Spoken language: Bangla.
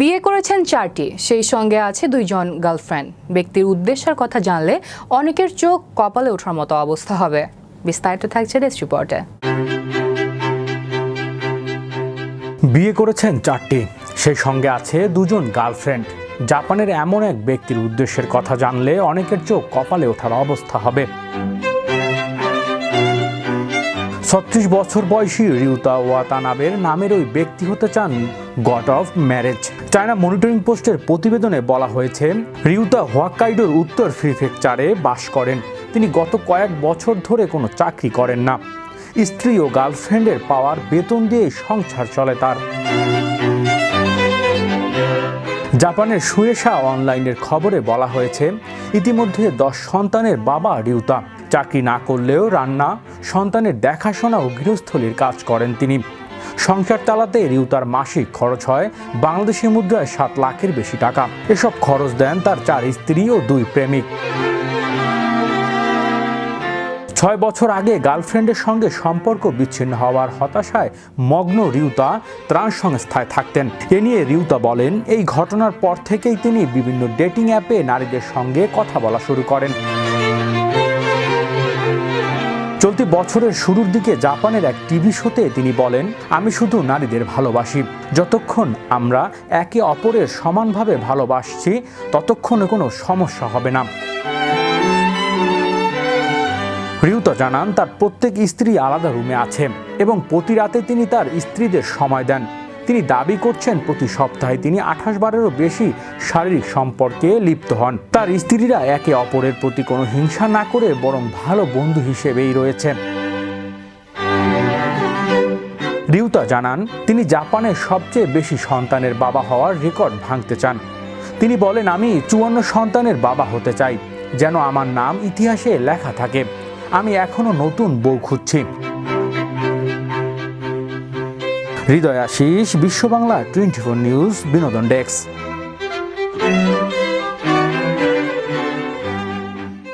বিয়ে করেছেন চারটি, সেই সঙ্গে আছে দুইজন গার্লফ্রেন্ড ব্যক্তির উদ্দেশ্যের কথা জানলে অনেকের চোখ কপালে ওঠার মতো অবস্থা হবে। বিস্তারিত থাকছে ডেস্ক রিপোর্টে। বিয়ে করেছেন চারটি, সেই সঙ্গে আছে দুজন গার্লফ্রেন্ড জাপানের এমন এক ব্যক্তির উদ্দেশ্যের কথা জানলে অনেকের চোখ কপালে ওঠার অবস্থা হবে। ছত্রিশ বছর বয়সী রিউতা ওয়াতানাবের নামের ওই ব্যক্তি হতে চান God of marriage. China monitoring পোস্টের প্রতিবেদনে বলা হয়েছে, রিউতা হোয়াক্কাইডোর উত্তর প্রিফেকচারে বাস করেন। তিনি গত কয়েক বছর ধরে কোনো চাকরি করেন না। স্ত্রী ও গার্লফ্রেন্ডের পাওয়ার বেতন দিয়ে সংসার চলে তার। জাপানের সুয়েশা অনলাইনের খবরে বলা হয়েছে, ইতিমধ্যে দশ সন্তানের বাবা রিউতা। চাকরি না করলেও রান্না, সন্তানের দেখাশোনা ও গৃহস্থলীর কাজ করেন তিনি। সংসার চালাতে রিউতার মাসিক খরচ হয় বাংলাদেশি মুদ্রায় সাত লাখের বেশি টাকা। এসব খরচ দেন তার চার স্ত্রী ও দুই প্রেমিক। ছয় বছর আগে গার্লফ্রেন্ডের সঙ্গে সম্পর্ক বিচ্ছিন্ন হওয়ার হতাশায় মগ্ন রিউতা ত্রাণ সংস্থায় থাকতেন। এ নিয়ে রিউতা বলেন, এই ঘটনার পর থেকেই তিনি বিভিন্ন ডেটিং অ্যাপে নারীদের সঙ্গে কথা বলা শুরু করেন। চলতি বছরের শুরুর দিকে জাপানের এক টিভি শোতে তিনি বলেন, আমি শুধু নারীদের ভালোবাসি। যতক্ষণ আমরা একে অপরের সমানভাবে ভালোবাসছি, ততক্ষণে কোনো সমস্যা হবে না। রিউতা জানান, তার প্রত্যেক স্ত্রী আলাদা রুমে আছে এবং প্রতি রাতে তিনি তার স্ত্রীদের সময় দেন। তিনি দাবি করছেন প্রতি সপ্তাহে তিনি আঠাশ বারেরও বেশি শারীরিক সম্পর্কে লিপ্ত হন। তার স্ত্রীরা একে অপরের প্রতি কোনো হিংসা না করে বরং ভালো বন্ধু হিসেবেই রয়েছেন রিউতা জানান, তিনি জাপানের সবচেয়ে বেশি সন্তানের বাবা হওয়ার রেকর্ড ভাঙতে চান। তিনি বলেন, আমি চুয়ান্ন সন্তানের বাবা হতে চাই, যেন আমার নাম ইতিহাসে লেখা থাকে। আমি এখনও নতুন বউ খুঁজছি। Hriday Ashis Bishwa Bangla twenty four news বিনোদন ডেস্ক।